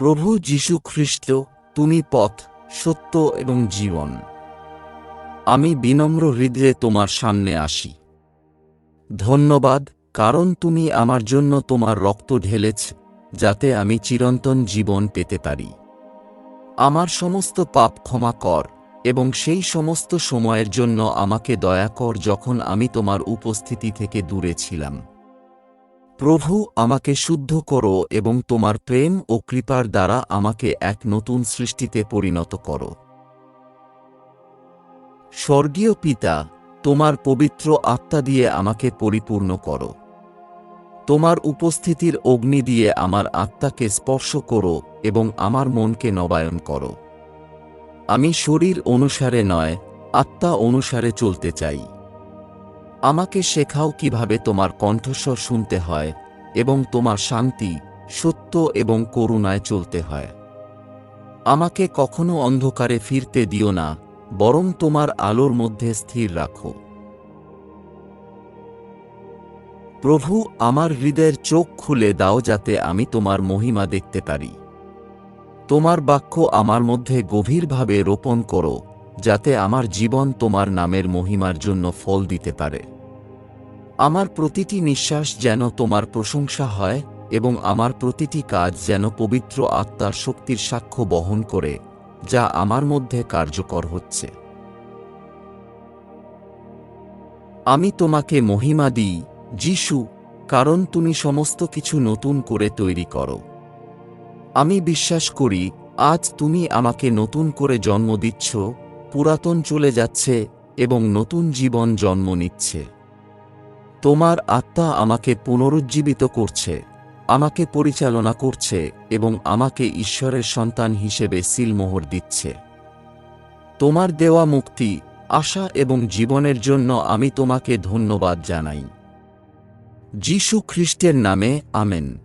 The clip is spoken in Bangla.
প্রভু যীশু খ্রিস্ট, তুমি পথ, সত্য এবং জীবন। আমি বিনম্র হৃদয়ে তোমার সামনে আসি। ধন্যবাদ, কারণ তুমি আমার জন্য তোমার রক্ত ঢেলেছ, যাতে আমি চিরন্তন জীবন পেতে পারি। আমার সমস্ত পাপ ক্ষমা কর, এবং সেই সমস্ত সময়ের জন্য আমাকে দয়া কর যখন আমি তোমার উপস্থিতি থেকে দূরে ছিলাম। প্রভু, আমাকে শুদ্ধ করো এবং তোমার প্রেম ও কৃপার দ্বারা আমাকে এক নতুন সৃষ্টিতে পরিণত করো। স্বর্গীয় পিতা, তোমার পবিত্র আত্মা দিয়ে আমাকে পরিপূর্ণ করো। তোমার উপস্থিতির অগ্নি দিয়ে আমার আত্মাকে স্পর্শ করো এবং আমার মনকে নবায়ন করো। আমি শরীর অনুসারে নয়, আত্মা অনুসারে চলতে চাই। আমাকে শেখাও কীভাবে তোমার কণ্ঠস্বর শুনতে হয় এবং তোমার শান্তি, সত্য এবং করুণায় চলতে হয়। আমাকে কখনো অন্ধকারে ফিরতে দিও না, বরং তোমার আলোর মধ্যে স্থির রাখো। প্রভু, আমার হৃদয়ের চোখ খুলে দাও যাতে আমি তোমার মহিমা দেখতে পারি। তোমার বাক্য আমার মধ্যে গভীরভাবে রোপণ করো। যাতে আমার জীবন তোমার নামের মহিমার জন্য ফল দিতে পারে। আমার প্রতিটি নিঃশ্বাস যেন তোমার প্রশংসা হয় এবং আমার প্রতিটি কাজ যেন পবিত্র আত্মার শক্তির সাক্ষ্য বহন করে, যা আমার মধ্যে কার্যকর হচ্ছে। আমি তোমাকে মহিমা দিই, যিশু, কারণ তুমি সমস্ত কিছু নতুন করে তৈরি করো। আমি বিশ্বাস করি, আজ তুমি আমাকে নতুন করে জন্ম দিচ্ছ পুরাতন চলে যাচ্ছে এবং নতুন জীবন জন্ম নিচ্ছে। তোমার আত্মা আমাকে পুনরুজ্জীবিত করছে, আমাকে পরিচালনা করছে এবং আমাকে ঈশ্বরের সন্তান হিসেবে সিলমোহর দিচ্ছে। তোমার দেওয়া মুক্তি, আশা এবং জীবনের জন্য আমি তোমাকে ধন্যবাদ জানাই। যীশু খ্রিস্টের নামে, আমেন।